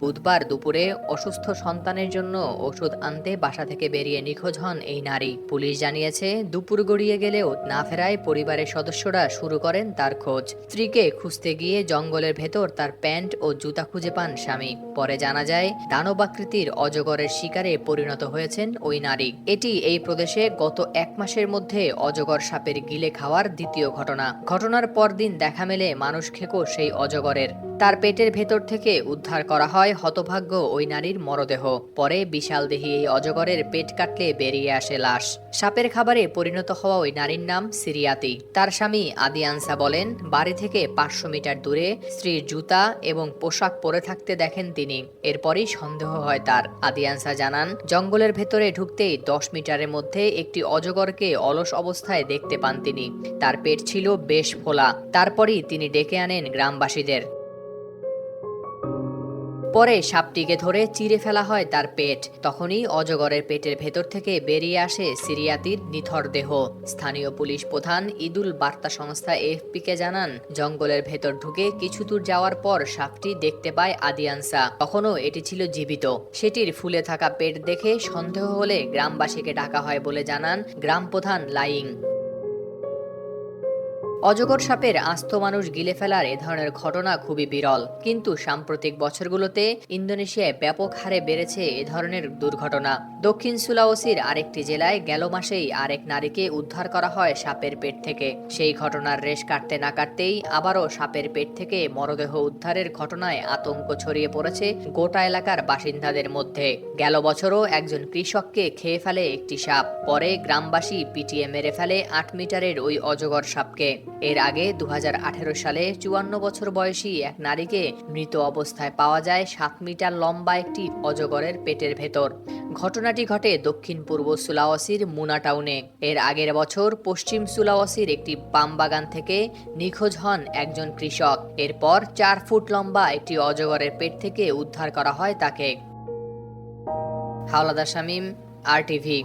বুধবার দুপুরে অসুস্থ সন্তানের জন্য ওষুধ আনতে বাসা থেকে বেরিয়ে নিখোঁজ হন এই নারী। পুলিশ জানিয়েছে, দুপুর গড়িয়ে গেলেও না ফেরায় পরিবারের সদস্যরা শুরু করেন তার খোঁজ। স্ত্রীকে খুঁজতে গিয়ে জঙ্গলের ভেতর তার প্যান্ট ও জুতা খুঁজে পান স্বামী। পরে জানা যায়, দানবাকৃতির অজগরের শিকারে পরিণত হয়েছেন ওই নারী। এটি এই প্রদেশে গত এক মাসের মধ্যে অজগর সাপের গিলে খাওয়ার দ্বিতীয় ঘটনা। ঘটনার পরদিন দেখা মেলে মানুষ খেকো সেই অজগরের। তার পেটের ভেতর থেকে উদ্ধার করা হয় হতভাগ্য ওই নারীর মরদেহ। পরে বিশাল দেহি এই অজগরের পেট কাটলে বেরিয়ে আসে লাশ। সাপের খাবারে পরিণত হওয়া ওই নারীর নাম সিরিয়াতি। তার স্বামী আদিয়ানসা বলেন, বাড়ি থেকে পাঁচশো মিটার দূরে স্ত্রীর জুতা এবং পোশাক পরে থাকতে দেখেন তিনি। এরপরই সন্দেহ হয় তার। আদিয়ানসা জানান, জঙ্গলের ভেতরে ঢুকতেই দশ মিটারের মধ্যে একটি অজগরকে অলস অবস্থায় দেখতে পান তিনি। তার পেট ছিল বেশ ফোলা। তারপরই তিনি ডেকে আনেন গ্রামবাসীদের। পরে সাপটিকে ধরে চিরে ফেলা হয় তার পেট। তখনই অজগরের পেটের ভেতর থেকে বেরিয়ে আসে সিরিয়াতির নিথর দেহ। স্থানীয় পুলিশ প্রধান ইদুল বার্তা সংস্থা এফপিকে জানান, জঙ্গলের ভেতর ঢুকে কিছু দূর যাওয়ার পর সাপটি দেখতে পায় আদিয়ানসা। তখনও এটি ছিল জীবিত। সেটির ফুলে থাকা পেট দেখে সন্দেহ হলে গ্রামবাসীকে ডাকা হয় বলে জানান গ্রাম প্রধান লাইং। অজগর সাপের আস্ত মানুষ গিলে ফেলার এ ধরনের ঘটনা খুবই বিরল। কিন্তু সাম্প্রতিক বছরগুলোতে ইন্দোনেশিয়ায় ব্যাপক হারে বেড়েছে এ ধরনের দুর্ঘটনা। দক্ষিণ সুলাওসির আরেকটি জেলায় গেল মাসেই আরেক নারীকে উদ্ধার করা হয় সাপের পেট থেকে। সেই ঘটনার রেশ কাটতে না কাটতেই আবারও সাপের পেট থেকে মরদেহ উদ্ধারের ঘটনায় আতঙ্ক ছড়িয়ে পড়েছে গোটা এলাকার বাসিন্দাদের মধ্যে। গেল বছরও একজন কৃষককে খেয়ে ফেলে একটি সাপ। পরে গ্রামবাসী পিটিয়ে মেরে ফেলে আট মিটারের ওই অজগর সাপকে। এর আগে দু হাজার আঠেরো সালে চুয়ান্ন বছর বয়সী এক নারীকে মৃত অবস্থায় পাওয়া যায় সাত মিটার লম্বা একটি অজগরের পেটের ভেতর। ঘটনাটি ঘটে দক্ষিণ পূর্ব সুলাওয়াসির মুনা টাউনে। এর আগের বছর পশ্চিম সুলাওয়াসির একটি পাম বাগান থেকে নিখোঁজ হন একজন কৃষক। এরপর চার ফুট লম্বা একটি অজগরের পেট থেকে উদ্ধার করা হয় তাকে। হাওলাদার শামীম, আর টিভি